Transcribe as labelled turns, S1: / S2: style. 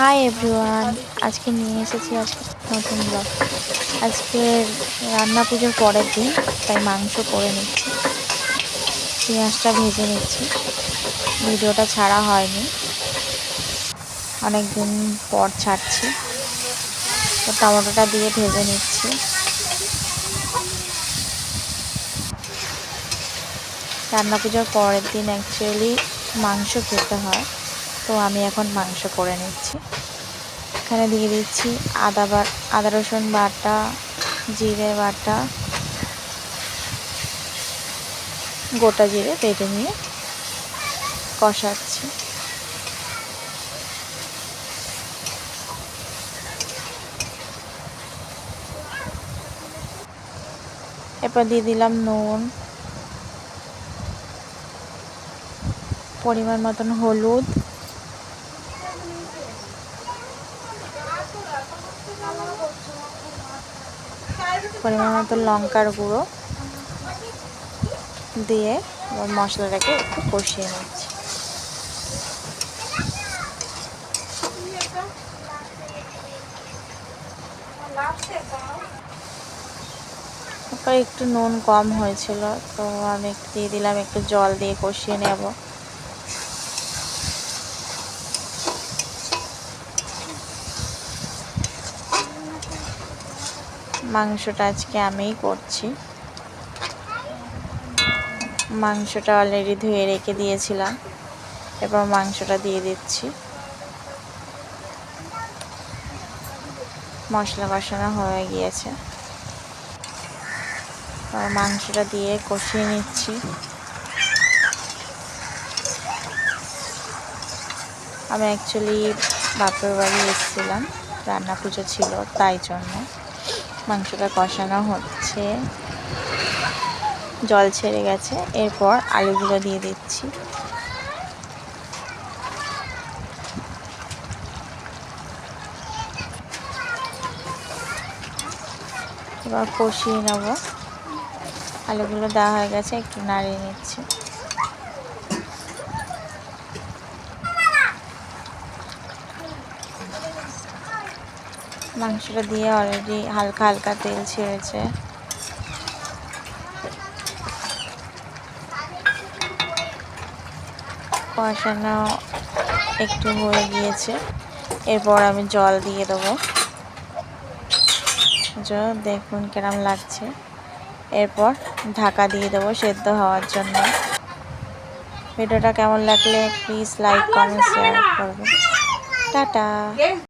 S1: Hi everyone আজকে নিয়ে এসেছি আজকে নতুন ব্লগ আজকে রান্না পুজোর পরের দিন, তাই মাংস করে নিচ্ছি। পেঁয়াজটা ভেজে নিচ্ছি। ভিডিওটা ছাড়া হয়নি। অনেক দিন পর ছাড়ছি। তো টমেটোটা দিয়ে ভেজে নিচ্ছি। রান্না পুজোর পরের দিন অ্যাকচুয়ালি মাংস খেতে হয়। তো আমি এখন মাংস করে নিচ্ছি। এখানে দিয়ে দিচ্ছি আদা বা, আদা রসুন বাটা, জিরে বাটা, গোটা জিরে বেটে নিয়ে কষাচ্ছি। এরপর দিয়ে দিলাম নুন। পরিমাণ মতন হলুদ। পরিমাণ মতো লঙ্কার গুঁড়ো দিয়ে এবার মশলাটাকে একটু কষিয়ে নিচ্ছি। একটু নুন কম হয়েছিল, তো আমি দিয়ে দিলাম, একটু জল দিয়ে কষিয়ে নেব। মাংসটা আজকে আমিই করছি। মাংসটা অলরেডি ধুয়ে রেখে দিয়েছিলাম। এবার মাংসটা দিয়ে দিচ্ছি। মশলা কষানো হয়ে গিয়েছে। মাংসটা দিয়ে কষিয়ে নিচ্ছি। আমি অ্যাকচুয়ালি বাপের বাড়ি এসেছিলাম। রান্না পুজো ছিল তাই জন্য। মাংসটা কষানো হচ্ছে। জল ছেড়ে গেছে। এরপর আলুগুলো দিয়ে দিচ্ছি। এবার কষিয়ে নেব। আলুগুলো দেওয়া হয়ে গেছে, একটু নাড়িয়ে নিচ্ছি। মাংসটা দিয়ে অলরেডি হালকা হালকা তেল ছেড়েছে। কষানো একটু হয়ে গিয়েছে। এরপর আমি জল দিয়ে দেবো। দেখুন কেরম লাগছে। এরপর ঢাকা দিয়ে দেবো সেদ্ধ হওয়ার জন্য। ভিডিওটা কেমন লাগলে প্লিজ লাইক কমেন্ট শেয়ার করবেন। টাটা!